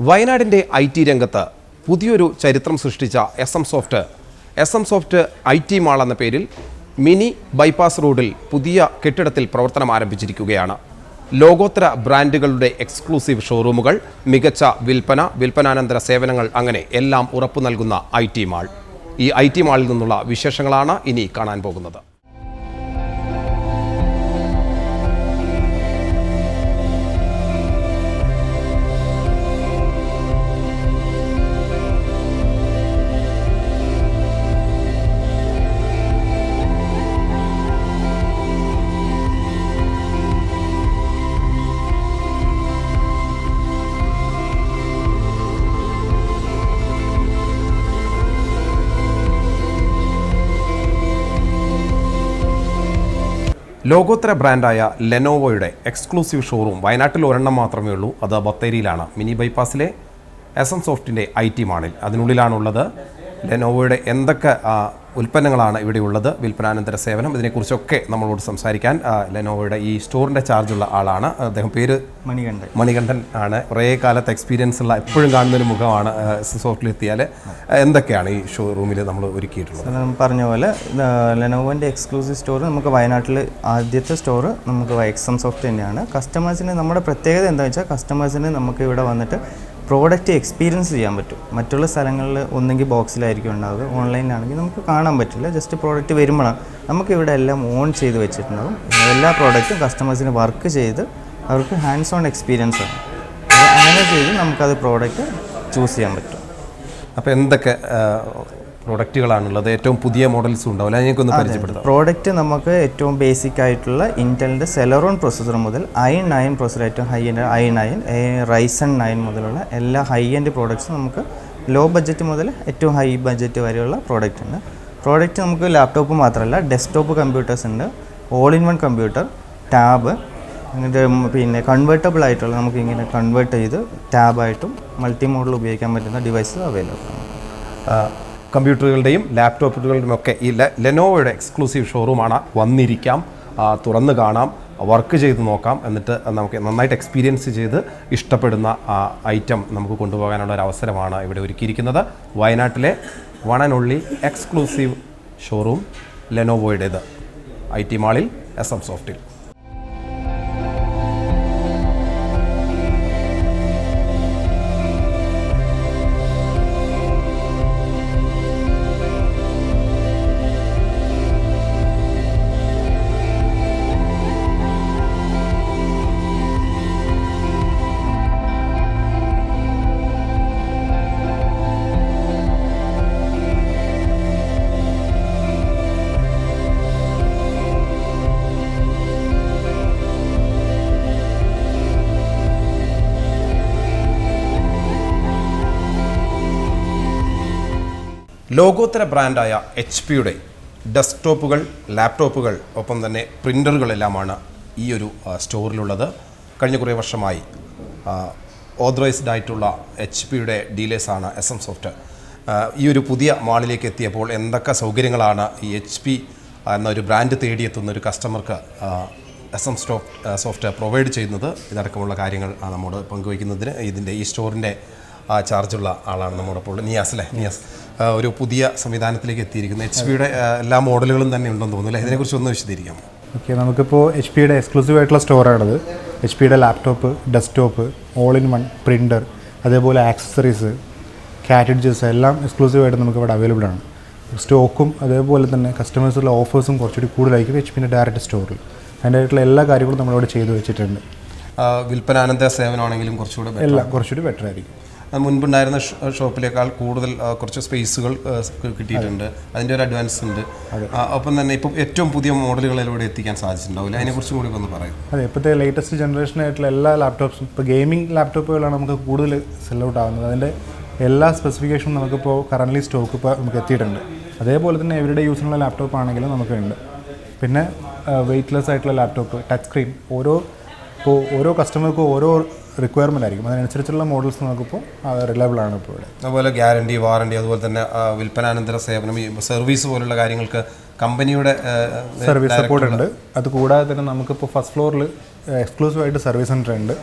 വയനാടിന്റെ I T രംഗത്ത് പുതിയൊരു ചരിത്രം സൃഷ്ടിച്ച S M Soft. S M Soft I T mall എന്ന പേരിൽ മിനി ബൈപ്പാസ് റോഡിൽ പുതിയ കെട്ടിടത്തിൽ പ്രവർത്തനം ആരംഭിച്ചിരിക്കുകയാണ്. ലോകോത്തര ബ്രാൻഡുകളുടെ എക്സ്ക്ലൂസീവ് ഷോറൂമുകൾ മികച്ച വിൽപ്പന വിൽപ്പനാനന്തര സേവനങ്ങൾ അങ്ങനെ എല്ലാം ഉറപ്പു നൽകുന്ന ഐ ടി മാൾ. ഈ ഐ ടി മാളിൽ നിന്നുള്ള വിശേഷങ്ങളാണ് ഇനി കാണാൻ പോകുന്നത്. ലോകോത്തര ബ്രാൻഡായ ലെനോവോയുടെ എക്സ്ക്ലൂസീവ് ഷോറൂം വയനാട്ടിൽ ഒരെണ്ണം മാത്രമേ ഉള്ളൂ. അത് ബത്തേരിയിലാണ്. മിനി ബൈപ്പാസിലെ എസ് എം സോഫ്റ്റിന്റെ ഐ ടി മാളിൽ. അതിനുള്ളിലാണുള്ളത് ലെനോവോയുടെ എന്തൊക്കെ ഉൽപ്പന്നങ്ങളാണ് ഇവിടെയുള്ളത് വിൽപ്പനാനന്തര സേവനം. ഇതിനെക്കുറിച്ചൊക്കെ നമ്മളോട് സംസാരിക്കാൻ ലെനോവയുടെ ഈ സ്റ്റോറിന്റെ ചാർജുള്ള ആളാണ്. അദ്ദേഹം പേര് മണികണ്ഠൻ. മണികണ്ഠൻ ആണ്. കുറേ കാലത്ത് എക്സ്പീരിയൻസ് ഉള്ള എപ്പോഴും കാണുന്ന ഒരു മുഖമാണ് സോഫ്റ്റിലെത്തിയാൽ സോഫ്റ്റിൽ എത്തിയാൽ എന്തൊക്കെയാണ് ഈ ഷോറൂമിൽ നമ്മൾ ഒരുക്കിയിട്ടുള്ളത്? പറഞ്ഞ പോലെ ലെനോവോന്റെ എക്സ്ക്ലൂസീവ് സ്റ്റോർ നമുക്ക് വയനാട്ടിൽ ആദ്യത്തെ സ്റ്റോർ നമുക്ക് എക്സം സോഫ്റ്റ് തന്നെയാണ്. കസ്റ്റമേഴ്സിന് നമ്മുടെ പ്രത്യേകത എന്താ വെച്ചാൽ കസ്റ്റമേഴ്സിന് നമുക്ക് ഇവിടെ വന്നിട്ട് പ്രോഡക്റ്റ് എക്സ്പീരിയൻസ് ചെയ്യാൻ പറ്റും. മറ്റുള്ള സ്ഥലങ്ങളിൽ ഒന്നെങ്കിൽ ബോക്സിലായിരിക്കും ഉണ്ടാവുക. ഓൺലൈനിലാണെങ്കിൽ നമുക്ക് കാണാൻ പറ്റില്ല. ജസ്റ്റ് പ്രോഡക്റ്റ് വരുമ്പോഴാണ് നമുക്ക് ഇവിടെ എല്ലാം ഓൺ ചെയ്ത് വെച്ചിട്ടുണ്ടാവും. എല്ലാ പ്രോഡക്റ്റും കസ്റ്റമേഴ്സിന് വർക്ക് ചെയ്ത് അവർക്ക് ഹാൻഡ്സ് ഓൺ എക്സ്പീരിയൻസ് ആണ്. അങ്ങനെ ചെയ്ത് നമുക്കത് പ്രോഡക്റ്റ് ചൂസ് ചെയ്യാൻ പറ്റും. അപ്പോൾ എന്തൊക്കെ പ്രൊഡക്റ്റുകളാണുള്ളത്. ഏറ്റവും പുതിയ മോഡൽസും ഉണ്ടാവില്ല. ഒന്ന് പരിചയപ്പെടുത്താം പ്രോഡക്റ്റ് നമുക്ക് ഏറ്റവും ബേസിക് ആയിട്ടുള്ള ഇന്റലിന്റെ സെലറോൺ പ്രൊസസ്സർ മുതൽ ഐ നയൻ പ്രൊസസ്സർ ഏറ്റവും high end I nine Ryzen nine മുതലുള്ള എല്ലാ ഹൈ എൻഡ് പ്രോഡക്റ്റ്സും നമുക്ക് ലോ ബഡ്ജറ്റ് മുതൽ ഏറ്റവും ഹൈ ബഡ്ജറ്റ് വരെയുള്ള പ്രോഡക്റ്റ് ഉണ്ട്. പ്രോഡക്റ്റ് നമുക്ക് ലാപ്ടോപ്പ് മാത്രമല്ല ഡെസ്ക്ടോപ്പ് കമ്പ്യൂട്ടേഴ്സ് ഉണ്ട് all in one computer tab അങ്ങനത്തെ പിന്നെ കൺവേർട്ടബിൾ ആയിട്ടുള്ള നമുക്ക് ഇങ്ങനെ കൺവേർട്ട് ചെയ്ത് ടാബായിട്ടും മൾട്ടി മോഡൽ ഉപയോഗിക്കാൻ പറ്റുന്ന ഡിവൈസ് അവൈലബിൾ ആണ്. കമ്പ്യൂട്ടറുകളുടെയും ലാപ്ടോപ്പുകളുടെയും ഒക്കെ ഈ ലെനോവയുടെ എക്സ്ക്ലൂസീവ് ഷോറൂമാണ് വന്നിരിക്കാം. തുറന്ന് കാണാം. വർക്ക് ചെയ്ത് നോക്കാം. എന്നിട്ട് നമുക്ക് നന്നായിട്ട് എക്സ്പീരിയൻസ് ചെയ്ത് ഇഷ്ടപ്പെടുന്ന ഐറ്റം നമുക്ക് കൊണ്ടുപോകാനുള്ള ഒരു അവസരമാണ് ഇവിടെ ഒരുക്കിയിരിക്കുന്നത്. വയനാട്ടിലെ one and only exclusive showroom ലെനോവോയുടേത് I T മാളിൽ എസ് എം സോഫ്റ്റിൽ ലോകോത്തര ബ്രാൻഡായ എച്ച് പിയുടെ ഡെസ്ക്ടോപ്പുകൾ ലാപ്ടോപ്പുകൾ ഒപ്പം തന്നെ പ്രിന്ററുകളെല്ലാമാണ് ഈ ഒരു സ്റ്റോറിലുള്ളത്. കഴിഞ്ഞ കുറേ വർഷമായി ഓതറൈസ്ഡ് ആയിട്ടുള്ള എച്ച് പിയുടെ ഡീലേഴ്സാണ് എസ് എം സോഫ്റ്റ് ഈ ഒരു പുതിയ മാളിലേക്ക് എത്തിയപ്പോൾ എന്തൊക്കെ സൗകര്യങ്ങളാണ് ഈ എച്ച് പി എന്ന ഒരു ബ്രാൻഡ് തേടിയെത്തുന്ന ഒരു കസ്റ്റമർക്ക് S M Soft Soft provide ചെയ്യുന്നത്? ഇതടക്കമുള്ള കാര്യങ്ങൾ നമ്മോട് പങ്കുവയ്ക്കുന്നതിന് ഇതിന്റെ ഈ സ്റ്റോറിന്റെ ചാർജുള്ള ആളാണ് നമ്മോടൊപ്പം ഉള്ളത് നിയാസ് അല്ലേ? നിയാസ്. ഒരു പുതിയ സംവിധാനത്തിലേക്ക് എത്തിയിരിക്കുന്നു. എച്ച് പിയുടെ എല്ലാ മോഡലുകളും തന്നെ ഉണ്ടെന്ന് തോന്നുന്നു അല്ലേ? ഇതിനെക്കുറിച്ച് ഒന്ന് വിശദീകരിക്കാം ഓക്കെ നമുക്കിപ്പോൾ എച്ച് പിയുടെ എക്സ്ക്ലൂസീവ് ആയിട്ടുള്ള സ്റ്റോറാണത് എച്ച് പിയുടെ laptop desktop all in one printer അതേപോലെ ആക്സസറീസ് കാറ്റഡ്ജസ് എല്ലാം എക്സ്ക്ലൂസീവ് ആയിട്ട് നമുക്ക് ഇവിടെ അവൈലബിൾ ആണ് സ്റ്റോക്കും അതേപോലെ തന്നെ കസ്റ്റമേഴ്സുള്ള ഓഫേഴ്സും കുറച്ചുകൂടി കൂടുതലായിരിക്കും എച്ച് പിന്റെ ഡയറക്റ്റ് സ്റ്റോറിൽ അതിന്റെ ആയിട്ടുള്ള എല്ലാ കാര്യങ്ങളും നമ്മളിവിടെ ചെയ്തു വെച്ചിട്ടുണ്ട്. വിൽപ്പനാനന്ദ സേവനമാണെങ്കിലും കുറച്ചുകൂടി. എല്ലാം കുറച്ചുകൂടി ബെറ്റർ ആയിരിക്കും. മുൻപുണ്ടായിരുന്ന ഷോപ്പിലേക്കാൾ കൂടുതൽ കുറച്ച് സ്പേസുകൾ കിട്ടിയിട്ടുണ്ട്. അതിന്റെ ഒരു അഡ്വാൻസ് ഉണ്ട്. ഒപ്പം തന്നെ ഇപ്പം ഏറ്റവും പുതിയ മോഡലുകളിലൂടെ എത്തിക്കാൻ സാധിച്ചിട്ടുണ്ടാവില്ല. അതിനെക്കുറിച്ച് കൂടി ഒന്ന് പറയും. അതെ ഇപ്പോഴത്തെ ലേറ്റസ്റ്റ് ജനറേഷൻ ആയിട്ടുള്ള എല്ലാ ലാപ്ടോപ്സും ഇപ്പോൾ ഗെയിമിംഗ് ലാപ്ടോപ്പുകളാണ് നമുക്ക് കൂടുതൽ സെൽ ഔട്ട് ആവുന്നത്. അതിന്റെ എല്ലാ സ്പെസിഫിക്കേഷനും നമുക്കിപ്പോൾ കറന്റ്ലി സ്റ്റോക്ക് ഇപ്പോൾ നമുക്ക് എത്തിയിട്ടുണ്ട്. അതേപോലെ തന്നെ എവരുടെ യൂസിനുള്ള ലാപ്ടോപ്പ് ആണെങ്കിലും നമുക്കുണ്ട്. പിന്നെ വെയ്റ്റ്ലെസ് ആയിട്ടുള്ള ലാപ്ടോപ്പ് ടച്ച് സ്ക്രീൻ ഓരോ ഇപ്പോൾ ഓരോ കസ്റ്റമർക്കും ഓരോ റിക്വയർമെന്റ് ആയിരിക്കും. അതിനനുസരിച്ചുള്ള മോഡൽസ് നമുക്കിപ്പോൾ റിലയബിൾ ആണ് ഇപ്പോൾ ഇവിടെ. അതുപോലെ ഗ്യാരണ്ടി വാറണ്ടി അതുപോലെ തന്നെ വിൽപ്പനാനന്തര സേവനം ഈ സർവീസ് പോലുള്ള കാര്യങ്ങൾക്ക് കമ്പനിയുടെ സർവീസ് സപ്പോർട്ട് ഉണ്ട്. അത് കൂടാതെ തന്നെ നമുക്കിപ്പോൾ ഫസ്റ്റ് ഫ്ലോറിൽ എക്സ്ക്ലൂസീവ് ആയിട്ട് സർവീസ് സെന്റർ ഉണ്ട്.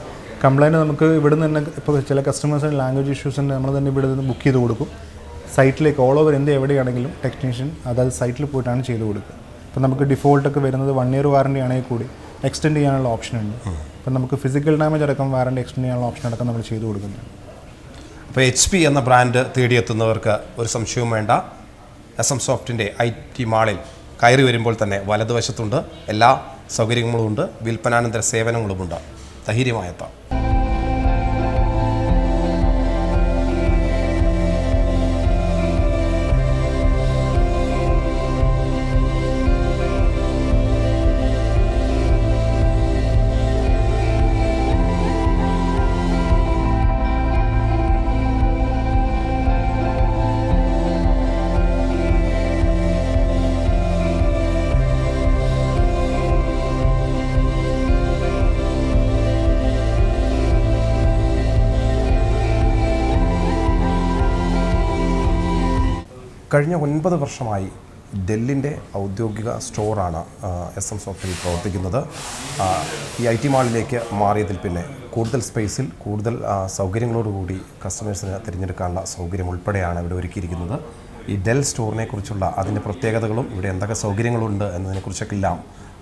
കംപ്ലൈന്റ് നമുക്ക് ഇവിടെ നിന്ന് തന്നെ ഇപ്പോൾ ചില കസ്റ്റമേഴ്സിന് ലാംഗ്വേജ് ഇഷ്യൂസ് ഉണ്ട്. നമ്മൾ തന്നെ ഇവിടെ നിന്ന് ബുക്ക് ചെയ്ത് കൊടുക്കും. സൈറ്റിലേക്ക് ഓൾ ഓവർ എന്ത് എവിടെയാണെങ്കിലും ടെക്നീഷ്യൻ അതായത് സൈറ്റിൽ പോയിട്ടാണ് ചെയ്ത് കൊടുക്കുക. അപ്പോൾ നമുക്ക് ഡിഫോൾട്ടൊക്കെ വരുന്നത് വൺ ഇയർ വാറണ്ടി ആണെങ്കിൽ കൂടി എക്സ്റ്റെൻഡ് ചെയ്യാനുള്ള ഓപ്ഷൻ ഉണ്ട്. അപ്പോൾ നമുക്ക് ഫിസിക്കൽ ഡാമേജ് അടക്കം വാറണ്ടി എക്സ്റ്റെൻഡ് ചെയ്യാനുള്ള ഓപ്ഷൻ അടക്കം നമ്മൾ ചെയ്തു കൊടുക്കുന്നുണ്ട് അപ്പോൾ എച്ച് പി എന്ന ബ്രാൻഡ് തേടിയെത്തുന്നവർക്ക് ഒരു സംശയവും വേണ്ട. എസ് എം സോഫ്റ്റിന്റെ ഐ ടി മാളിൽ കയറി വരുമ്പോൾ തന്നെ വലതുവശത്തുണ്ട്. എല്ലാ സൗകര്യങ്ങളുമുണ്ട്. വിൽപ്പനാനന്തര സേവനങ്ങളുമുണ്ട്. ധൈര്യമായെത്താം. കഴിഞ്ഞ ഒൻപത് വർഷമായി ഡെല്ലിന്റെ ഔദ്യോഗിക സ്റ്റോറാണ് എസ് എം സോഫ്റ്റിൽ പ്രവർത്തിക്കുന്നത്. ഈ ഐ ടി മാളിലേക്ക് മാറിയതിൽ പിന്നെ കൂടുതൽ സ്പേസിൽ കൂടുതൽ സൗകര്യങ്ങളോടുകൂടി കസ്റ്റമേഴ്സിന് തിരഞ്ഞെടുക്കാനുള്ള സൗകര്യം ഉൾപ്പെടെയാണ് ഇവിടെ ഒരുക്കിയിരിക്കുന്നത്. ഈ ഡെൽ സ്റ്റോറിനെ കുറിച്ചുള്ള അതിന്റെ പ്രത്യേകതകളും ഇവിടെ എന്തൊക്കെ സൗകര്യങ്ങളുണ്ട് എന്നതിനെക്കുറിച്ചൊക്കെല്ലാം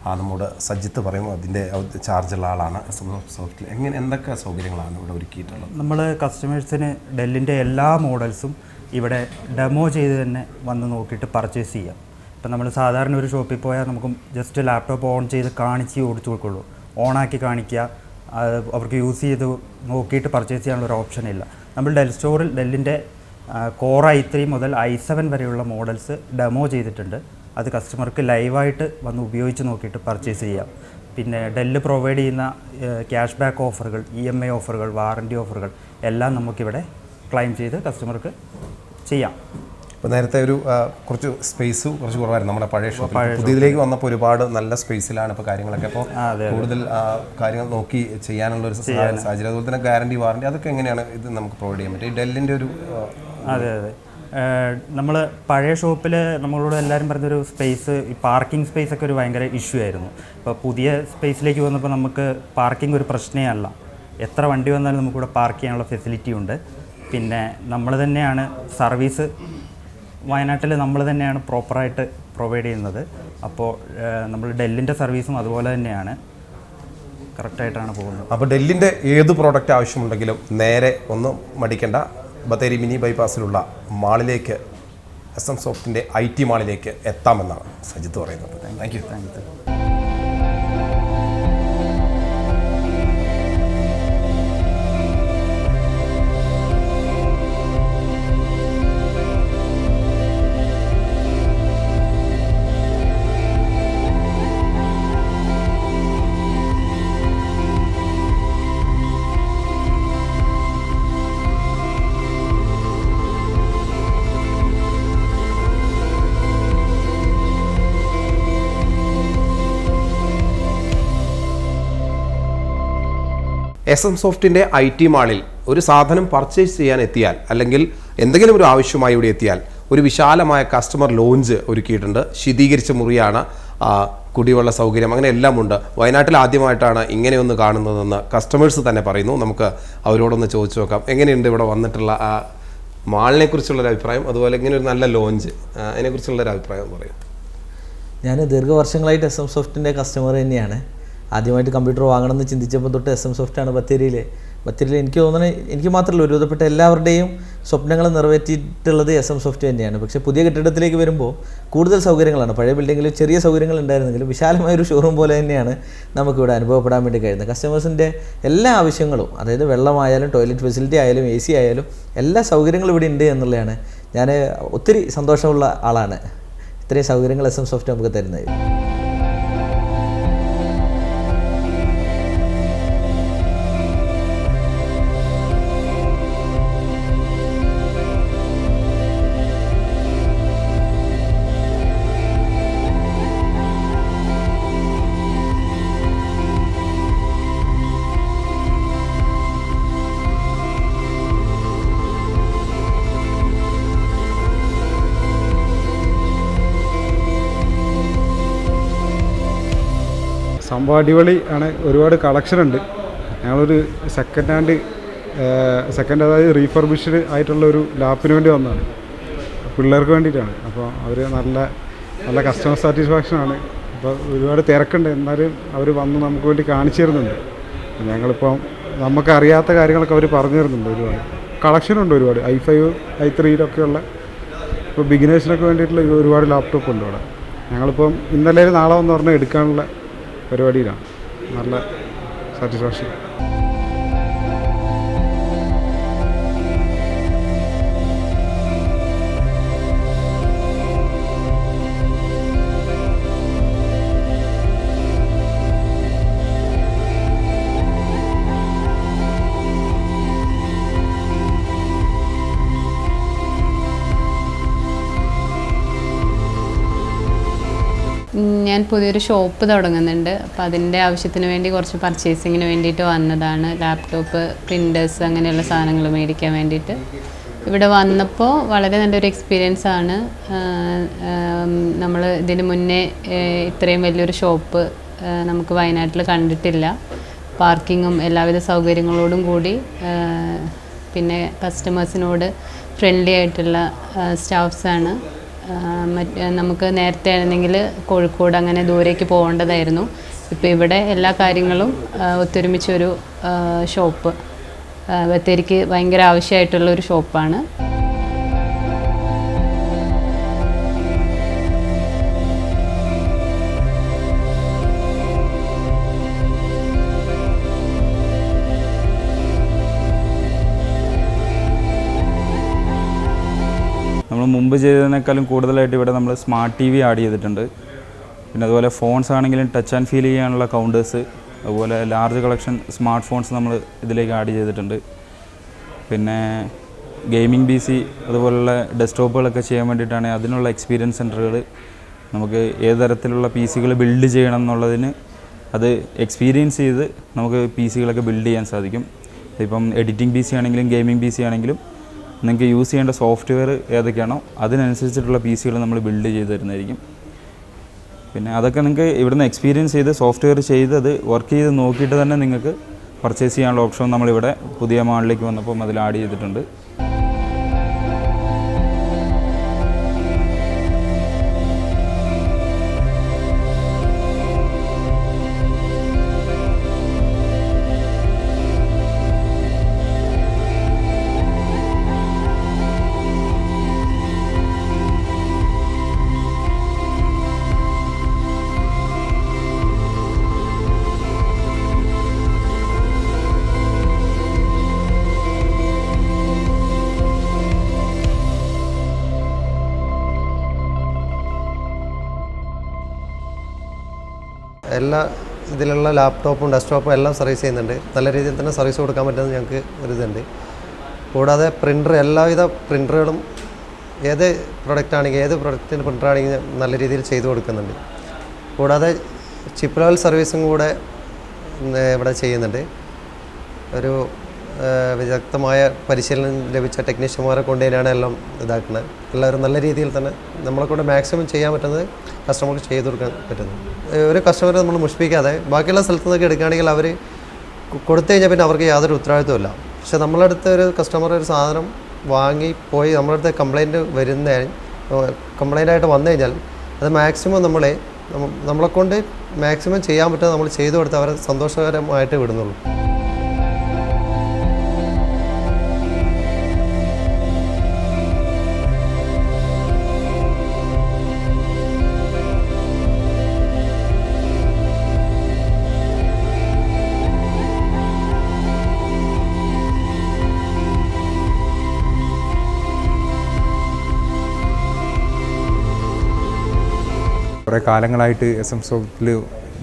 ആ, നമ്മോട് സജ്ജിത്ത് പറയും. അതിന്റെ ചാർജുള്ള ആളാണ് എസ് എം സോഫ്റ്റിൽ എങ്ങനെ എന്തൊക്കെ സൗകര്യങ്ങളാണ് ഇവിടെ ഒരുക്കിയിട്ടുള്ളത്? നമ്മൾ കസ്റ്റമേഴ്സിന് ഡെല്ലിന്റെ എല്ലാ മോഡൽസും ഇവിടെ ഡെമോ ചെയ്ത് തന്നെ വന്ന് നോക്കിയിട്ട് പർച്ചേസ് ചെയ്യാം. ഇപ്പം നമ്മൾ സാധാരണ ഒരു ഷോപ്പിൽ പോയാൽ നമുക്ക് ജസ്റ്റ് ലാപ്ടോപ്പ് ഓൺ ചെയ്ത് കാണിച്ച് ഓടിച്ചു കൊടുക്കുള്ളൂ. ഓണാക്കി കാണിക്കുക അവർക്ക് യൂസ് ചെയ്ത് നോക്കിയിട്ട് പർച്ചേസ് ചെയ്യാനുള്ള ഒരു ഓപ്ഷൻ ഇല്ല. നമ്മൾ ഡെൽ സ്റ്റോറിൽ ഡെല്ലിന്റെ കോർ ഐ ത്രീ മുതൽ ഐ സെവൻ വരെയുള്ള മോഡൽസ് ഡെമോ ചെയ്തിട്ടുണ്ട്. അത് കസ്റ്റമർക്ക് ലൈവായിട്ട് വന്ന് ഉപയോഗിച്ച് നോക്കിയിട്ട് പർച്ചേസ് ചെയ്യാം. പിന്നെ ഡെല്ല് പ്രൊവൈഡ് ചെയ്യുന്ന ക്യാഷ് ബാക്ക് ഓഫറുകൾ ഇ എം ഐ ഓഫറുകൾ വാറണ്ടി ഓഫറുകൾ എല്ലാം നമുക്കിവിടെ ക്ലെയിം ചെയ്ത് കസ്റ്റമർക്ക് ചെയ്യാം. ഇപ്പോൾ നേരത്തെ ഒരു കുറച്ച് സ്പേസ് കുറച്ച് കുറവായിരുന്നു നമ്മുടെ പഴയ ഷോപ്പിൽ. പുതിയതിലേക്ക് വന്നപ്പോൾ ഒരുപാട് നല്ല സ്പേസിലാണ് ഇപ്പോൾ കാര്യങ്ങളൊക്കെ. അപ്പോൾ കൂടുതൽ കാര്യങ്ങൾ നോക്കി ചെയ്യാനുള്ള ഒരു സാഹചര്യം. അതുപോലെ തന്നെ ഗ്യാരണ്ടി വാറണ്ടി അതൊക്കെ എങ്ങനെയാണ് ഇത് നമുക്ക് പ്രൊവൈഡ് ചെയ്യാൻ പറ്റും ഡെല്ലിന്റെ ഒരു അതെ അതെ. നമ്മൾ പഴയ ഷോപ്പിൽ നമ്മളോട് എല്ലാവരും പറഞ്ഞൊരു സ്പേസ് ഈ പാർക്കിംഗ് സ്പേസ് ഒക്കെ ഒരു ഭയങ്കര ഇഷ്യൂ ആയിരുന്നു. ഇപ്പോൾ പുതിയ സ്പേസിലേക്ക് വന്നപ്പോൾ നമുക്ക് പാർക്കിംഗ് ഒരു പ്രശ്നമേ അല്ല. എത്ര വണ്ടി വന്നാലും നമുക്കിവിടെ പാർക്ക് ചെയ്യാനുള്ള ഫെസിലിറ്റി ഉണ്ട്. പിന്നെ നമ്മൾ തന്നെയാണ് സർവീസ് വയനാട്ടിൽ നമ്മൾ തന്നെയാണ് പ്രോപ്പറായിട്ട് പ്രൊവൈഡ് ചെയ്യുന്നത്. അപ്പോൾ നമ്മൾ ഡെല്ലിന്റെ സർവീസും അതുപോലെ തന്നെയാണ്. കറക്റ്റായിട്ടാണ് പോകുന്നത്. അപ്പോൾ ഡെല്ലിന്റെ ഏത് പ്രോഡക്റ്റ് ആവശ്യമുണ്ടെങ്കിലും നേരെ ഒന്നും മടിക്കേണ്ട. ബത്തേരി മിനി ബൈപ്പാസിലുള്ള മാളിലേക്ക് എസ് എം സോഫ്റ്റിന്റെ ഐ ടി മാളിലേക്ക് എത്താമെന്നാണ് സജിത്ത് പറയുന്നത്. Thank you thank you S M സോഫ്റ്റിന്റെ I T മാളിൽ ഒരു സാധനം പർച്ചേസ് ചെയ്യാൻ എത്തിയാൽ അല്ലെങ്കിൽ എന്തെങ്കിലും ഒരു ആവശ്യമായി ഇവിടെ എത്തിയാൽ ഒരു വിശാലമായ കസ്റ്റമർ ലോഞ്ച് ഒരുക്കിയിട്ടുണ്ട്. ശീതീകരിച്ച മുറിയാണ് കുടിവെള്ള സൗകര്യം. അങ്ങനെ എല്ലാം ഉണ്ട്. വയനാട്ടിൽ ആദ്യമായിട്ടാണ് ഇങ്ങനെയൊന്ന് കാണുന്നതെന്ന് കസ്റ്റമേഴ്സ് തന്നെ പറയുന്നു. നമുക്ക് അവരോടൊന്ന് ചോദിച്ചു നോക്കാം. എങ്ങനെയുണ്ട് ഇവിടെ വന്നിട്ടുള്ള ആ മാളിനെ കുറിച്ചുള്ളൊരു അഭിപ്രായം അതുപോലെ ഇങ്ങനെ ഒരു നല്ല ലോഞ്ച് അതിനെക്കുറിച്ചുള്ളൊരു അഭിപ്രായം പറയും. ഞാൻ ദീർഘവർഷങ്ങളായിട്ട് എസ് എം സോഫ്റ്റിന്റെ കസ്റ്റമർ തന്നെയാണ്. ആദ്യമായിട്ട് കമ്പ്യൂട്ടർ വാങ്ങണമെന്ന് ചിന്തിച്ചപ്പോൾ തൊട്ട് എസ് എം സോഫ്റ്റാണ് ബത്തേരിയിൽ. ബത്തേരിയിൽ എനിക്ക് തോന്നുന്നത് എനിക്ക് മാത്രമല്ല ഒരുവിധപ്പെട്ട എല്ലാവരുടെയും സ്വപ്നങ്ങൾ നിറവേറ്റിയിട്ടുള്ളത് എസ് എം സോഫ്റ്റ് തന്നെയാണ്. പക്ഷേ പുതിയ കെട്ടിടത്തിലേക്ക് വരുമ്പോൾ കൂടുതൽ സൗകര്യങ്ങളാണ്. പഴയ ബിൽഡിങ്ങിൽ ചെറിയ സൗകര്യങ്ങൾ ഉണ്ടായിരുന്നെങ്കിലും വിശാലമായ ഒരു ഷോറൂം പോലെ തന്നെയാണ് നമുക്കിവിടെ അനുഭവപ്പെടാൻ വേണ്ടി കഴിയുന്നത്. കസ്റ്റമേഴ്സിന്റെ എല്ലാ ആവശ്യങ്ങളും അതായത് വെള്ളമായാലും ടോയ്ലറ്റ് ഫെസിലിറ്റി ആയാലും എ സി ആയാലും എല്ലാ സൗകര്യങ്ങളും ഇവിടെ ഉണ്ട് എന്നുള്ളതാണ്. ഞാൻ ഒത്തിരി സന്തോഷമുള്ള ആളാണ്. ഇത്രയും സൗകര്യങ്ങൾ എസ് എം സോഫ്റ്റ് നമുക്ക് തരുന്നത് സംഭവം അടിപൊളി ആണ്. ഒരുപാട് കളക്ഷൻ ഉണ്ട്. ഞങ്ങളൊരു സെക്കൻഡ് ഹാൻഡ് സെക്കൻഡ് അതായത് റീഫർബിഷ്ഡ് ആയിട്ടുള്ള ഒരു ലാപ്പിന് വേണ്ടി വന്നതാണ്. പിള്ളേർക്ക് വേണ്ടിയിട്ടാണ്. അപ്പോൾ അവർ നല്ല നല്ല കസ്റ്റമർ സാറ്റിസ്ഫാക്ഷൻ ആണ്. അപ്പോൾ ഒരുപാട് തിരക്കുണ്ട്. എന്നാലും അവർ വന്ന് നമുക്ക് വേണ്ടി കാണിച്ചു തരുന്നുണ്ട്. ഞങ്ങളിപ്പം നമുക്കറിയാത്ത കാര്യങ്ങളൊക്കെ അവർ പറഞ്ഞു തരുന്നുണ്ട് ഒരുപാട്. കളക്ഷനുണ്ട് ഒരുപാട്. ഐ ഫൈവ് ഐ ത്രീയിലൊക്കെയുള്ള ഇപ്പോൾ ബിഗിനേഴ്സിനൊക്കെ വേണ്ടിയിട്ടുള്ള ഒരുപാട് ലാപ്ടോപ്പ് ഉണ്ട് അവിടെ ഞങ്ങളിപ്പം ഇന്നലെ നാളെ എന്ന് പറഞ്ഞാൽ എടുക്കാനുള്ള പരിപാടിയിലാണ്. നല്ല സാറ്റിസ്ഫാക്ഷൻ ഞാൻ പുതിയൊരു ഷോപ്പ് തുടങ്ങുന്നുണ്ട്. അപ്പോൾ അതിന്റെ ആവശ്യത്തിന് വേണ്ടി കുറച്ച് പർച്ചേസിങ്ങിന് വേണ്ടിയിട്ട് വന്നതാണ്. ലാപ്ടോപ്പ് പ്രിന്റേഴ്സ് അങ്ങനെയുള്ള സാധനങ്ങൾ മേടിക്കാൻ വേണ്ടിയിട്ട്. ഇവിടെ വന്നപ്പോൾ വളരെ നല്ലൊരു എക്സ്പീരിയൻസ് ആണ്. നമ്മൾ ഇതിന് മുന്നേ ഇത്രയും വലിയൊരു ഷോപ്പ് നമുക്ക് വയനാട്ടിൽ കണ്ടിട്ടില്ല. പാർക്കിങ്ങും എല്ലാവിധ സൗകര്യങ്ങളോടും കൂടി പിന്നെ കസ്റ്റമേഴ്സിനോട് ഫ്രണ്ട്ലി ആയിട്ടുള്ള സ്റ്റാഫ്സാണ് മറ്റ് നമുക്ക് നേരത്തെ ആണെങ്കിൽ കോഴിക്കോട് അങ്ങനെ ദൂരേക്ക് പോകേണ്ടതായിരുന്നു. ഇപ്പോൾ ഇവിടെ എല്ലാ കാര്യങ്ങളും ഒത്തൊരുമിച്ചൊരു ഷോപ്പ് ബത്തേരിക്ക് ഭയങ്കര ആവശ്യമായിട്ടുള്ള ഒരു ഷോപ്പാണ്. മുമ്പ് ചെയ്തതിനേക്കാളും കൂടുതലായിട്ട് ഇവിടെ നമ്മൾ സ്മാർട്ട് ടി വി ആഡ് ചെയ്തിട്ടുണ്ട്. പിന്നെ അതുപോലെ ഫോൺസ് ആണെങ്കിലും ടച്ച് ആൻഡ് ഫീൽ ചെയ്യാനുള്ള കൗണ്ടേഴ്സ് അതുപോലെ ലാർജ് കളക്ഷൻ സ്മാർട്ട് ഫോൺസ് നമ്മൾ ഇതിലേക്ക് ആഡ് ചെയ്തിട്ടുണ്ട്. പിന്നെ ഗെയിമിംഗ് പി സി അതുപോലുള്ള ഡെസ്ക്ടോപ്പുകളൊക്കെ ചെയ്യാൻ വേണ്ടിയിട്ടാണ് അതിനുള്ള എക്സ്പീരിയൻസ് സെന്ററുകൾ നമുക്ക് ഏത് തരത്തിലുള്ള പി സികൾ ബിൽഡ് ചെയ്യണം എന്നുള്ളതിന് അത് എക്സ്പീരിയൻസ് ചെയ്ത് നമുക്ക് പി സികളൊക്കെ ബിൽഡ് ചെയ്യാൻ സാധിക്കും. ഇപ്പം എഡിറ്റിംഗ് പി സി ആണെങ്കിലും ഗെയിമിംഗ് പി സി ആണെങ്കിലും നിങ്ങൾക്ക് യൂസ് ചെയ്യേണ്ട സോഫ്റ്റ്വെയർ ഏതൊക്കെയാണോ അതിനനുസരിച്ചിട്ടുള്ള പി സികൾ നമ്മൾ ബിൽഡ് ചെയ്ത് തരുന്നതായിരിക്കും. പിന്നെ അതൊക്കെ നിങ്ങൾക്ക് ഇവിടുന്ന് എക്സ്പീരിയൻസ് ചെയ്ത് സോഫ്റ്റ്വെയർ ചെയ്ത് അത് വർക്ക് ചെയ്ത് നോക്കിയിട്ട് തന്നെ നിങ്ങൾക്ക് പർച്ചേസ് ചെയ്യാനുള്ള ഓപ്ഷൻ നമ്മളിവിടെ പുതിയ മാളിലേക്ക് വന്നപ്പം അതിൽ ആഡ് ചെയ്തിട്ടുണ്ട്. എല്ലാ ഇതിലുള്ള ലാപ്ടോപ്പും ഡെസ്ക്ടോപ്പും എല്ലാം സർവീസ് ചെയ്യുന്നുണ്ട്. നല്ല രീതിയിൽ തന്നെ സർവീസ് കൊടുക്കാൻ പറ്റുന്ന ഞങ്ങൾക്ക് ഒരു ഇതുണ്ട്. കൂടാതെ പ്രിന്റർ എല്ലാവിധ പ്രിന്ററുകളും ഏത് പ്രൊഡക്റ്റ് ആണെങ്കിൽ ഏത് പ്രൊഡക്റ്റിന്റെ പ്രിന്റർ ആണെങ്കിൽ നല്ല രീതിയിൽ ചെയ്തു കൊടുക്കുന്നുണ്ട്. കൂടാതെ ചിപ്പ് ലെവൽ സർവീസും കൂടെ ഇവിടെ ചെയ്യുന്നുണ്ട്. ഒരു വിദഗ്ധമായ പരിശീലനം ലഭിച്ച ടെക്നീഷ്യന്മാരെ കൊണ്ട് തന്നെയാണ് എല്ലാം ഇതാക്കുന്നത്. എല്ലാവരും നല്ല രീതിയിൽ തന്നെ നമ്മളെ കൊണ്ട് മാക്സിമം ചെയ്യാൻ പറ്റുന്നത് കസ്റ്റമർക്ക് ചെയ്തു കൊടുക്കാൻ പറ്റുന്നു. ഒരു കസ്റ്റമറെ നമ്മൾ മുഷിപ്പിക്കാതെ ബാക്കിയുള്ള സ്ഥലത്തു നിന്നൊക്കെ എടുക്കുകയാണെങ്കിൽ അവർ കൊടുത്തു കഴിഞ്ഞാൽ പിന്നെ അവർക്ക് യാതൊരു ഉത്തരവാദിത്വമില്ല പക്ഷെ നമ്മളടുത്ത് ഒരു കസ്റ്റമർ ഒരു സാധനം വാങ്ങി പോയി നമ്മളടുത്ത് കംപ്ലൈന്റ് വരുന്ന കംപ്ലൈന്റ് ആയിട്ട് വന്നു കഴിഞ്ഞാൽ അത് മാക്സിമം നമ്മളെ നമ്മളെക്കൊണ്ട് മാക്സിമം ചെയ്യാൻ പറ്റുന്നത് നമ്മൾ ചെയ്തു കൊടുത്ത് അവരെ സന്തോഷകരമായിട്ട് വിടുന്നുള്ളൂ. കുറേ കാലങ്ങളായിട്ട് എസ് എം സോഫ്റ്റിൽ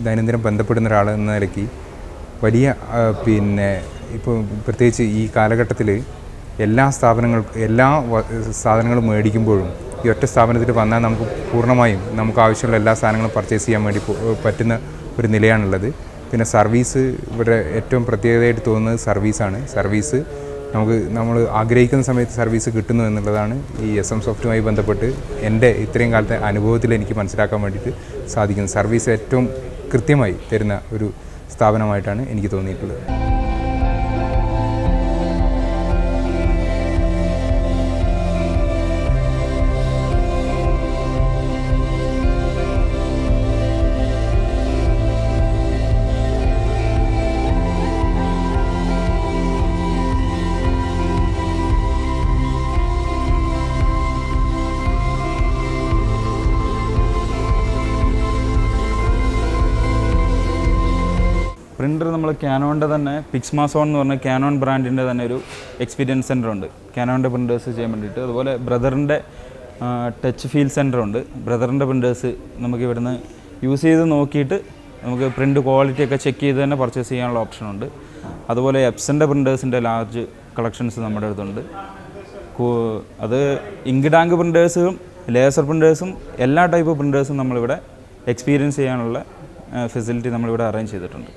ദൈനംദിനം ബന്ധപ്പെടുന്ന ഒരാൾ എന്ന നിലയ്ക്ക് വലിയ പിന്നെ ഇപ്പോൾ പ്രത്യേകിച്ച് ഈ കാലഘട്ടത്തിൽ എല്ലാ സ്ഥാപനങ്ങൾ എല്ലാ സാധനങ്ങളും മേടിക്കുമ്പോഴും ഈ ഒറ്റ സ്ഥാപനത്തിൽ വന്നാൽ നമുക്ക് പൂർണമായും നമുക്ക് ആവശ്യമുള്ള എല്ലാ സാധനങ്ങളും പർച്ചേസ് ചെയ്യാൻ വേണ്ടി പറ്റുന്ന ഒരു നിലയാണുള്ളത്. പിന്നെ സർവീസ് ഇവിടെ ഏറ്റവും പ്രത്യേകതയായിട്ട് തോന്നുന്നത് സർവീസാണ് സർവീസ് നമുക്ക് നമ്മൾ ആഗ്രഹിക്കുന്ന സമയത്ത് സർവീസ് കിട്ടുന്നു എന്നുള്ളതാണ് ഈ എസ് എം സോഫ്റ്റുമായി ബന്ധപ്പെട്ട് എന്റെ ഇത്രയും കാലത്തെ അനുഭവത്തിൽ എനിക്ക് മനസ്സിലാക്കാൻ വേണ്ടിയിട്ട് സാധിക്കുന്നത്. സർവീസ് ഏറ്റവും കൃത്യമായി തരുന്ന ഒരു സ്ഥാപനമായിട്ടാണ് എനിക്ക് തോന്നിയിട്ടുള്ളത്. പ്രിന്റർ നമ്മൾ ക്യാനോണിന്റെ തന്നെ പിക്സ്മാസോൺ എന്ന് പറഞ്ഞ ക്യാനോൺ ബ്രാൻഡിന്റെ തന്നെ ഒരു എക്സ്പീരിയൻസ് സെന്റർ ഉണ്ട്. ക്യാനോണിന്റെ പ്രിന്റേഴ്സ് ചെയ്യാൻ വേണ്ടിയിട്ട്. അതുപോലെ ബ്രദറിന്റെ ടച്ച് ഫീൽ സെന്റർ ഉണ്ട്. ബ്രദറിന്റെ പ്രിന്റേഴ്സ് നമുക്ക് ഇവിടുന്ന് യൂസ് ചെയ്ത് നോക്കിയിട്ട് നമുക്ക് പ്രിന്റ് ക്വാളിറ്റി ഒക്കെ ചെക്ക് ചെയ്ത് തന്നെ പർച്ചേസ് ചെയ്യാനുള്ള ഓപ്ഷനുണ്ട് അതുപോലെ എപ്സന്റെ പ്രിന്റേഴ്സിന്റെ ലാർജ് കളക്ഷൻസ് നമ്മുടെ അടുത്തുണ്ട്. അത് ഇങ്ക് ടാങ്ക് പ്രിന്റേഴ്സും ലേസർ പ്രിന്റേഴ്സും എല്ലാ ടൈപ്പ് പ്രിന്റേഴ്സും നമ്മളിവിടെ എക്സ്പീരിയൻസ് ചെയ്യാനുള്ള ഫെസിലിറ്റി നമ്മളിവിടെ അറേഞ്ച് ചെയ്തിട്ടുണ്ട്.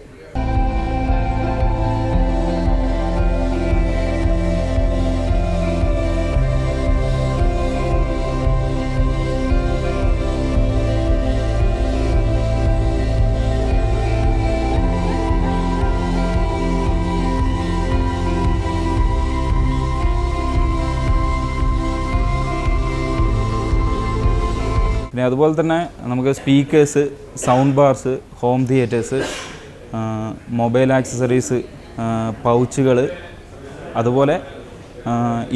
പിന്നെ അതുപോലെ തന്നെ നമുക്ക് speakers sound bars home theaters mobile accessories പൗച്ചുകൾ അതുപോലെ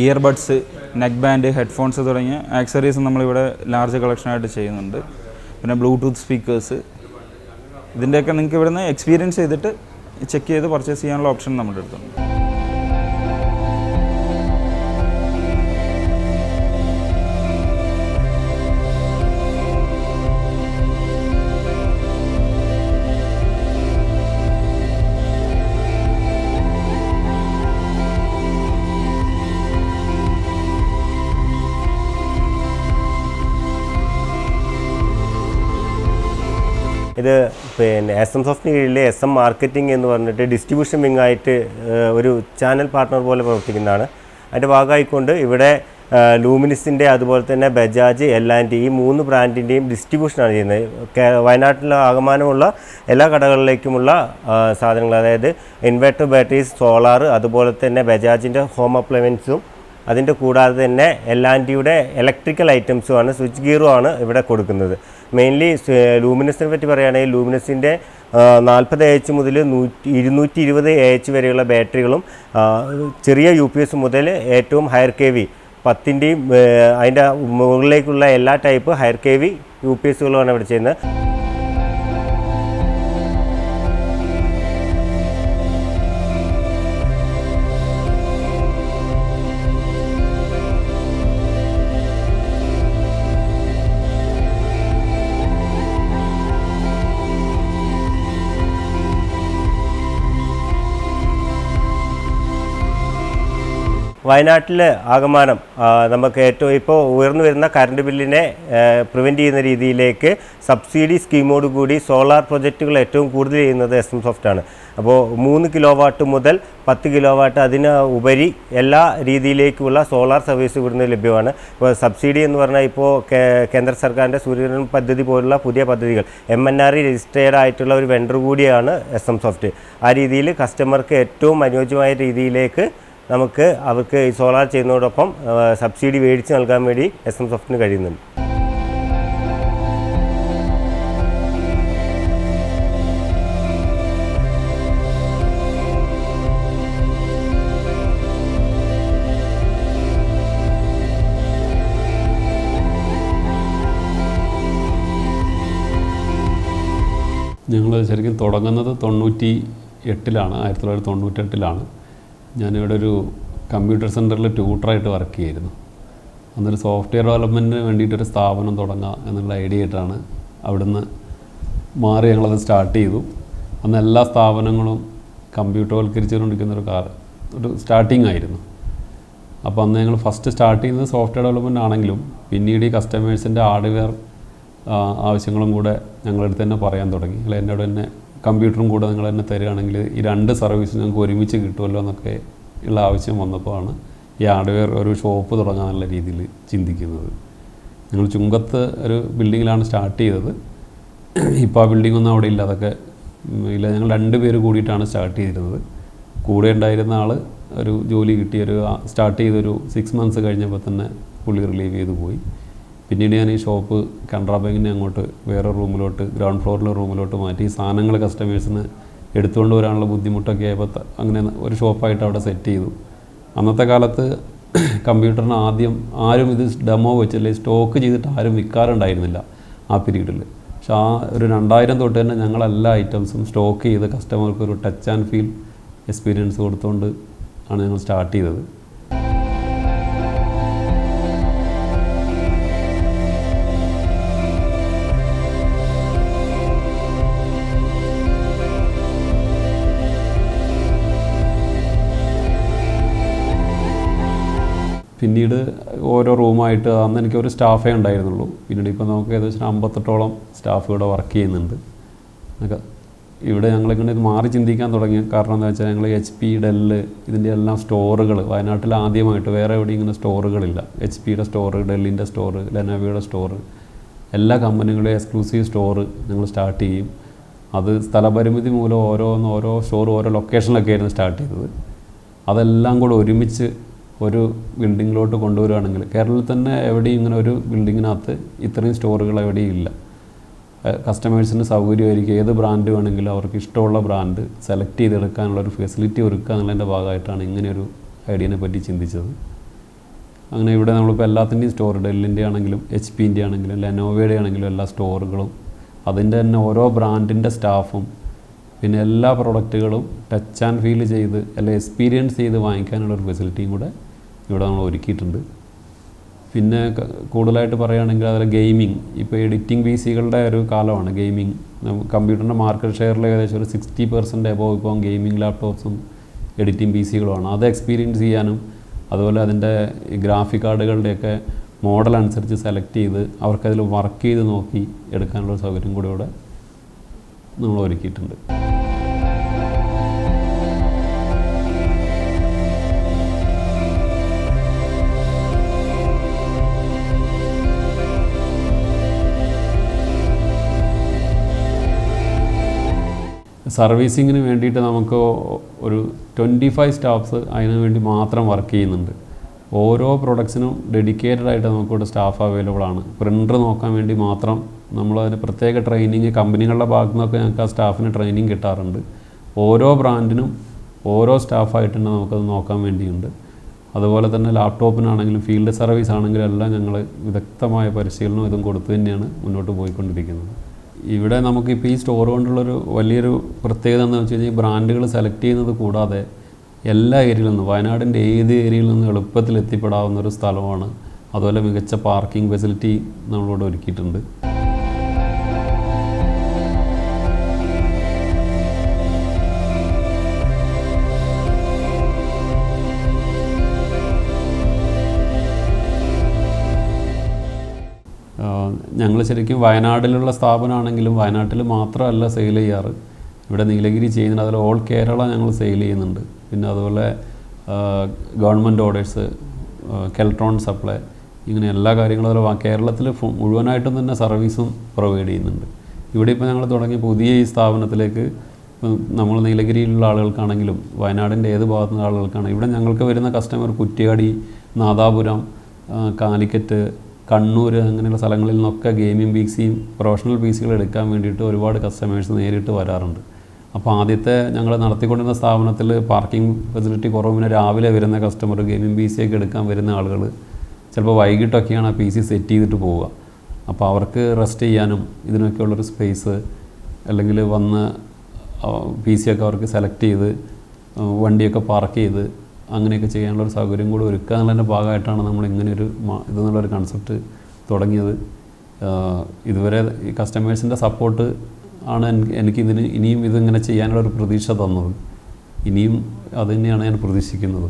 ഇയർബഡ്സ് നെക്ക് ബാൻഡ് ഹെഡ്ഫോൺസ് തുടങ്ങിയ ആക്സറീസ് നമ്മളിവിടെ ലാർജ് കളക്ഷനായിട്ട് ചെയ്യുന്നുണ്ട്. പിന്നെ ബ്ലൂടൂത്ത് സ്പീക്കേഴ്സ് ഇതിന്റെയൊക്കെ നിങ്ങൾക്ക് ഇവിടുന്ന് എക്സ്പീരിയൻസ് ചെയ്തിട്ട് ചെക്ക് ചെയ്ത് പർച്ചേസ് ചെയ്യാനുള്ള ഓപ്ഷൻ നമ്മുടെ അടുത്തുണ്ട്. ഇത് പിന്നെ എസ് എം സോഫ്റ്റിന് കീഴിൽ എസ് എം മാർക്കറ്റിംഗ് എന്ന് പറഞ്ഞിട്ട് ഡിസ്ട്രിബ്യൂഷൻ വിങ് ആയിട്ട് ഒരു ചാനൽ പാർട്ട്ണർ പോലെ പ്രവർത്തിക്കുന്നതാണ്. അതിന്റെ ഭാഗമായിക്കൊണ്ട് ഇവിടെ ലൂമിനിസിന്റെ അതുപോലെ തന്നെ ബജാജ് എൽ ആൻഡ് ഈ മൂന്ന് ബ്രാൻഡിന്റെയും ഡിസ്ട്രിബ്യൂഷനാണ് ചെയ്യുന്നത്. വയനാട്ടിലെ ആകമാനമുള്ള എല്ലാ കടകളിലേക്കുമുള്ള സാധനങ്ങൾ അതായത് ഇൻവെർട്ടർ ബാറ്ററീസ് സോളാർ അതുപോലെ തന്നെ ബജാജിന്റെ ഹോം അപ്ലയൻസും അതിന്റെ കൂടാതെ തന്നെ എൽ ആൻഡിയുടെ ഇലക്ട്രിക്കൽ ഐറ്റംസുമാണ് സ്വിച്ച് ഗിയറും ആണ് ഇവിടെ കൊടുക്കുന്നത്. മെയിൻലി ലൂമിനസിനെ പറ്റി പറയുകയാണെങ്കിൽ ലൂമിനസിന്റെ നാൽപ്പത് എ എച്ച് മുതൽ നൂറ്റി ഇരുന്നൂറ്റി ഇരുപത് എ എച്ച് വരെയുള്ള ബാറ്ററികളും ചെറിയ യു പി എസ് മുതൽ ഏറ്റവും ഹയർ കെ വി പത്തിന്റെയും അതിന്റെ മുകളിലേക്കുള്ള എല്ലാ type higher K V U P എസുകളുമാണ് ഇവിടെ ചെയ്യുന്നത്. വയനാട്ടിൽ ആകമാനം നമുക്ക് ഏറ്റവും ഇപ്പോൾ ഉയർന്നു വരുന്ന കറണ്ട് ബില്ലിനെ പ്രിവെന്റ് ചെയ്യുന്ന രീതിയിലേക്ക് സബ്സിഡി സ്കീമോട് കൂടി സോളാർ പ്രൊജക്റ്റുകൾ ഏറ്റവും കൂടുതൽ ചെയ്യുന്നത് എസ് എം സോഫ്റ്റ് ആണ്. അപ്പോൾ മൂന്ന് കിലോ വാട്ട് മുതൽ പത്ത് കിലോ വാട്ട് അതിന് ഉപരി എല്ലാ രീതിയിലേക്കുള്ള സോളാർ സർവീസ് ഇവിടുന്ന് ലഭ്യമാണ്. ഇപ്പോൾ സബ്സിഡി എന്ന് പറഞ്ഞാൽ ഇപ്പോൾ കേന്ദ്ര സർക്കാരിന്റെ സൂര്യൻ പദ്ധതി പോലുള്ള പുതിയ പദ്ധതികൾ. M N R E registered ആയിട്ടുള്ള ഒരു വെണ്ടർ കൂടിയാണ് എസ് എം സോഫ്റ്റ് ആ രീതിയിൽ കസ്റ്റമർക്ക് ഏറ്റവും അനുയോജ്യമായ രീതിയിലേക്ക് നമുക്ക് അവർക്ക് ഈ സോളാർ ചെയ്യുന്നതോടൊപ്പം സബ്സിഡി മേടിച്ച് നൽകാൻ വേണ്ടി എസ് എം സോഫ്റ്റിന് കഴിയുന്നുണ്ട്. ഞങ്ങൾ ശരിക്കും തുടങ്ങുന്നത് തൊണ്ണൂറ്റി എട്ടിലാണ് ആയിരത്തി തൊള്ളായിരത്തി തൊണ്ണൂറ്റെട്ടിലാണ് ഞാനിവിടെ ഒരു കമ്പ്യൂട്ടർ സെന്ററിൽ ട്യൂട്ടറായിട്ട് വർക്ക് ചെയ്യായിരുന്നു അന്നൊരു സോഫ്റ്റ്വെയർ ഡെവലപ്മെന്റിന് വേണ്ടിയിട്ടൊരു സ്ഥാപനം തുടങ്ങാം എന്നുള്ള ഐഡിയ ആയിട്ടാണ് അവിടുന്ന് മാറി ഞങ്ങളത് സ്റ്റാർട്ട് ചെയ്തു. അന്ന് എല്ലാ സ്ഥാപനങ്ങളും കമ്പ്യൂട്ടർവൽക്കരിച്ചുകൊണ്ടിരിക്കുന്ന ഒരു കാർ ഒരു സ്റ്റാർട്ടിംഗ് ആയിരുന്നു. അപ്പോൾ അന്ന് ഞങ്ങൾ ഫസ്റ്റ് സ്റ്റാർട്ട് ചെയ്യുന്നത് സോഫ്റ്റ്വെയർ ഡെവലപ്മെന്റ് ആണെങ്കിലും പിന്നീട് ഈ കസ്റ്റമേഴ്സിന്റെ ഹാർഡ്വെയർ ആവശ്യങ്ങളും കൂടെ ഞങ്ങളടുത്ത് തന്നെ പറയാൻ തുടങ്ങി. അല്ല എന്നോട് തന്നെ കമ്പ്യൂട്ടറും കൂടെ നിങ്ങൾ തന്നെ തരികയാണെങ്കിൽ ഈ രണ്ട് സർവീസ് ഞങ്ങൾക്ക് ഒരുമിച്ച് കിട്ടുമല്ലോ എന്നൊക്കെ ഉള്ള ആവശ്യം വന്നപ്പോഴാണ് ഈ ഹാർഡ്വെയർ ഒരു ഷോപ്പ് തുടങ്ങാനുള്ള രീതിയിൽ ചിന്തിക്കുന്നത്. ഞങ്ങൾ ചുങ്കത്ത് ഒരു ബിൽഡിങ്ങിലാണ് സ്റ്റാർട്ട് ചെയ്തത്. ഇപ്പോൾ ആ ബിൽഡിംഗ് ഒന്നും അവിടെ ഇല്ല അതൊക്കെ ഇല്ല. ഞങ്ങൾ രണ്ട് പേര് കൂടിയിട്ടാണ് സ്റ്റാർട്ട് ചെയ്തിരുന്നത്. കൂടെ ഉണ്ടായിരുന്ന ആൾ ഒരു ജോലി കിട്ടിയൊരു സ്റ്റാർട്ട് ചെയ്തൊരു സിക്സ് മന്ത്സ് കഴിഞ്ഞപ്പോൾ തന്നെ പുള്ളി റിലീവ് ചെയ്തു പോയി. പിന്നീട് ഞാൻ ഈ ഷോപ്പ് കനറ ബാങ്കിനെ അങ്ങോട്ട് വേറെ റൂമിലോട്ട് ഗ്രൗണ്ട് ഫ്ലോറിലെ റൂമിലോട്ട് മാറ്റി സാധനങ്ങൾ കസ്റ്റമേഴ്സിന് എടുത്തുകൊണ്ട് വരാനുള്ള ബുദ്ധിമുട്ടൊക്കെ ആയപ്പോൾ അങ്ങനെ ഒരു ഷോപ്പായിട്ട് അവിടെ സെറ്റ് ചെയ്തു. അന്നത്തെ കാലത്ത് കമ്പ്യൂട്ടറിന് ആദ്യം ആരും ഇത് ഡെമോ വെച്ചല്ലേ സ്റ്റോക്ക് ചെയ്തിട്ട് ആരും വിൽക്കാറുണ്ടായിരുന്നില്ല ആ പീരീഡിൽ പക്ഷെ ആ ഒരു രണ്ടായിരം തൊട്ട് തന്നെ ഞങ്ങൾ എല്ലാ ഐറ്റംസും സ്റ്റോക്ക് ചെയ്ത് കസ്റ്റമർക്ക് ഒരു ടച്ച് ആൻഡ് ഫീൽ എക്സ്പീരിയൻസ് കൊടുത്തുകൊണ്ട് ആണ് ഞങ്ങൾ സ്റ്റാർട്ട് ചെയ്തത്. പിന്നീട് ഓരോ റൂമായിട്ട് അന്ന് എനിക്ക് ഒരു സ്റ്റാഫേ ഉണ്ടായിരുന്നുള്ളൂ. പിന്നീട് ഇപ്പോൾ നമുക്ക് ഏകദേശം അമ്പത്തെട്ടോളം സ്റ്റാഫ് ഇവിടെ വർക്ക് ചെയ്യുന്നുണ്ട്. ഇവിടെ ഞങ്ങളിങ്ങനെ ഇത് മാറി ചിന്തിക്കാൻ തുടങ്ങി. കാരണം എന്താ വെച്ചാൽ ഞങ്ങൾ എച്ച് പി ഡെല്ല് ഇതിന്റെ എല്ലാം സ്റ്റോറുകൾ വയനാട്ടിൽ ആദ്യമായിട്ട് വേറെ എവിടെയും ഇങ്ങനെ സ്റ്റോറുകളില്ല. എച്ച് പിയുടെ സ്റ്റോറ് ഡെല്ലിന്റെ സ്റ്റോറ് ലെനോവയുടെ സ്റ്റോറ് എല്ലാ കമ്പനികളുടെയും എക്സ്ക്ലൂസീവ് സ്റ്റോറ് ഞങ്ങൾ സ്റ്റാർട്ട് ചെയ്യും. അത് സ്ഥലപരിമിതി മൂലം ഓരോന്ന് ഓരോ സ്റ്റോർ ഓരോ ലൊക്കേഷനിലൊക്കെ ആയിരുന്നു സ്റ്റാർട്ട് ചെയ്തത്. അതെല്ലാം കൂടെ ഒരുമിച്ച് ഒരു ബിൽഡിങ്ങിലോട്ട് കൊണ്ടുവരികയാണെങ്കിൽ കേരളത്തിൽ തന്നെ എവിടെയും ഇങ്ങനെ ഒരു ബിൽഡിങ്ങിനകത്ത് ഇത്രയും സ്റ്റോറുകൾ എവിടെയും ഇല്ല. കസ്റ്റമേഴ്സിന് സൗകര്യമായിരിക്കും. ഏത് ബ്രാൻഡ് വേണമെങ്കിലും അവർക്ക് ഇഷ്ടമുള്ള ബ്രാൻഡ് സെലക്ട് ചെയ്തെടുക്കാനുള്ള ഒരു ഫെസിലിറ്റി ഒരുക്കുക എന്നുള്ളതിന്റെ ഭാഗമായിട്ടാണ് ഇങ്ങനെയൊരു ഐഡിയനെ പറ്റി ചിന്തിച്ചത്. അങ്ങനെ ഇവിടെ നമ്മളിപ്പോൾ എല്ലാത്തിന്റെയും സ്റ്റോർ ഡെല്ലിന്റെ ആണെങ്കിലും എച്ച് പിന്റെ ആണെങ്കിലും ലെനോവയുടെ ആണെങ്കിലും എല്ലാ സ്റ്റോറുകളും അതിന്റെ തന്നെ ഓരോ ബ്രാൻഡിന്റെ സ്റ്റാഫും പിന്നെ എല്ലാ പ്രൊഡക്റ്റുകളും ടച്ച് ആൻഡ് ഫീൽ ചെയ്ത് അല്ലെങ്കിൽ എക്സ്പീരിയൻസ് ചെയ്ത് വാങ്ങിക്കാനുള്ള ഒരു ഫെസിലിറ്റിയും കൂടെ ഇവിടെ നമ്മൾ ഒരുക്കിയിട്ടുണ്ട്. പിന്നെ കൂടുതലായിട്ട് പറയുകയാണെങ്കിൽ അതിൽ ഗെയിമിംഗ് ഇപ്പോൾ എഡിറ്റിംഗ് പി സികളുടെ ഒരു കാലമാണ് ഗെയിമിംഗ് കമ്പ്യൂട്ടറിന്റെ മാർക്കറ്റ് ഷെയറിൽ ഏകദേശം ഒരു സിക്സ്റ്റി പെർസെന്റ് എബോവ് ഇപ്പം ഗെയിമിംഗ് ലാപ്ടോപ്സും എഡിറ്റിംഗ് പി സികളുമാണ്. അത് എക്സ്പീരിയൻസ് ചെയ്യാനും അതുപോലെ അതിന്റെ ഗ്രാഫിക് കാർഡുകളുടെയൊക്കെ മോഡൽ അനുസരിച്ച് സെലക്ട് ചെയ്ത് അവർക്കതിൽ വർക്ക് ചെയ്ത് നോക്കി എടുക്കാനുള്ള സൗകര്യം കൂടി ഇവിടെ നമ്മൾ ഒരുക്കിയിട്ടുണ്ട്. സർവീസിങ്ങിന് വേണ്ടിയിട്ട് നമുക്ക് ഒരു ട്വന്റി ഫൈവ് സ്റ്റാഫ്സ് അതിന് വേണ്ടി മാത്രം വർക്ക് ചെയ്യുന്നുണ്ട്. ഓരോ പ്രൊഡക്ട്സിനും ഡെഡിക്കേറ്റഡ് ആയിട്ട് നമുക്കിവിടെ സ്റ്റാഫ് അവൈലബിൾ ആണ്. പ്രിന്റർ നോക്കാൻ വേണ്ടി മാത്രം നമ്മൾ അതിന് പ്രത്യേക ട്രെയിനിങ് കമ്പനികളുടെ ഭാഗത്തു നിന്നൊക്കെ ഞങ്ങൾക്ക് ആ സ്റ്റാഫിന് ട്രെയിനിങ് കിട്ടാറുണ്ട്. ഓരോ ബ്രാൻഡിനും ഓരോ സ്റ്റാഫായിട്ട് തന്നെ നമുക്കത് നോക്കാൻ വേണ്ടിയുണ്ട്. അതുപോലെ തന്നെ ലാപ്ടോപ്പിനാണെങ്കിലും ഫീൽഡ് സർവീസ് ആണെങ്കിലും എല്ലാം ഞങ്ങൾ വിദഗ്ധമായ പരിശീലനവും ഇതും കൊടുത്തു തന്നെയാണ് മുന്നോട്ട് പോയിക്കൊണ്ടിരിക്കുന്നത്. ഇവിടെ നമുക്കിപ്പോൾ ഈ സ്റ്റോർ കൊണ്ടുള്ളൊരു വലിയൊരു പ്രത്യേകത എന്ന് വെച്ച് കഴിഞ്ഞാൽ ബ്രാൻഡുകൾ സെലക്ട് ചെയ്യുന്നത് കൂടാതെ എല്ലാ ഏരിയയിൽ നിന്നും വയനാടിന്റെ ഏത് ഏരിയയിൽ നിന്നും എളുപ്പത്തിൽ എത്തിപ്പെടാവുന്ന ഒരു സ്ഥലമാണ്. അതുപോലെ മികച്ച പാർക്കിംഗ് ഫെസിലിറ്റി നമ്മളിവിടെ ഒരുക്കിയിട്ടുണ്ട്. ഞങ്ങൾ ശരിക്കും വയനാട്ടിലുള്ള സ്ഥാപനമാണെങ്കിലും വയനാട്ടിൽ മാത്രമല്ല സെയിൽ ചെയ്യാറ്. ഇവിടെ നീലഗിരി ചെയ്യുന്നുണ്ട് അതിൽ ഓൾ കേരള ഞങ്ങൾ സെയിൽ ചെയ്യുന്നുണ്ട്. പിന്നെ അതുപോലെ ഗവൺമെന്റ് ഓർഡേഴ്സ് കെൽട്രോൺ സപ്ലൈ ഇങ്ങനെ എല്ലാ കാര്യങ്ങളും അതുപോലെ കേരളത്തിൽ മുഴുവനായിട്ടും തന്നെ സർവീസും പ്രൊവൈഡ് ചെയ്യുന്നുണ്ട്. ഇവിടെ ഇപ്പോൾ ഞങ്ങൾ തുടങ്ങിയ പുതിയ ഈ സ്ഥാപനത്തിലേക്ക് നമ്മൾ നീലഗിരിയിലുള്ള ആളുകൾക്കാണെങ്കിലും വയനാടിന്റെ ഏത് ഭാഗത്തു നിന്നുള്ള ആളുകൾക്കാണെങ്കിലും ഇവിടെ ഞങ്ങൾക്ക് വരുന്ന കസ്റ്റമർ കുറ്റ്യാടി നാദാപുരം കാലിക്കറ്റ് കണ്ണൂർ അങ്ങനെയുള്ള സ്ഥലങ്ങളിൽ നിന്നൊക്കെ ഗെയിമിംഗ് പി സിയും പ്രൊഫഷണൽ പി സികൾ എടുക്കാൻ വേണ്ടിയിട്ട് ഒരുപാട് കസ്റ്റമേഴ്സ് നേരിട്ട് വരാറുണ്ട്. അപ്പോൾ ആദ്യത്തെ ഞങ്ങൾ നടത്തിക്കൊണ്ടിരുന്ന സ്ഥാപനത്തിൽ പാർക്കിംഗ് ഫെസിലിറ്റി കുറവിന് രാവിലെ വരുന്ന കസ്റ്റമർ ഗെയിമിംഗ് പി സി ഒക്കെ എടുക്കാൻ വരുന്ന ആളുകൾ ചിലപ്പോൾ വൈകിട്ടൊക്കെയാണ് ആ പി സി സെറ്റ് ചെയ്തിട്ട് പോവുക. അപ്പോൾ അവർക്ക് റെസ്റ്റ് ചെയ്യാനും ഇതിനൊക്കെയുള്ളൊരു സ്പേസ് അല്ലെങ്കിൽ വന്ന് പി സി ഒക്കെ അവർക്ക് സെലക്ട് ചെയ്ത് വണ്ടിയൊക്കെ പാർക്ക് ചെയ്ത് അങ്ങനെയൊക്കെ ചെയ്യാനുള്ള ഒരു സൗകര്യം കൂടി ഒരുക്കുക എന്നുള്ളതിന്റെ ഭാഗമായിട്ടാണ് നമ്മൾ ഇങ്ങനെയൊരു ഇത് എന്നുള്ളൊരു കൺസെപ്റ്റ് തുടങ്ങിയത് ഇതുവരെ ഈ കസ്റ്റമേഴ്സിന്റെ സപ്പോർട്ട് ആണ് എനിക്ക് എനിക്കിതിന് ഇനിയും ഇതിങ്ങനെ ചെയ്യാനുള്ള ഒരു പ്രതീക്ഷ തന്നത്. ഇനിയും അത് തന്നെയാണ് ഞാൻ പ്രതീക്ഷിക്കുന്നത്.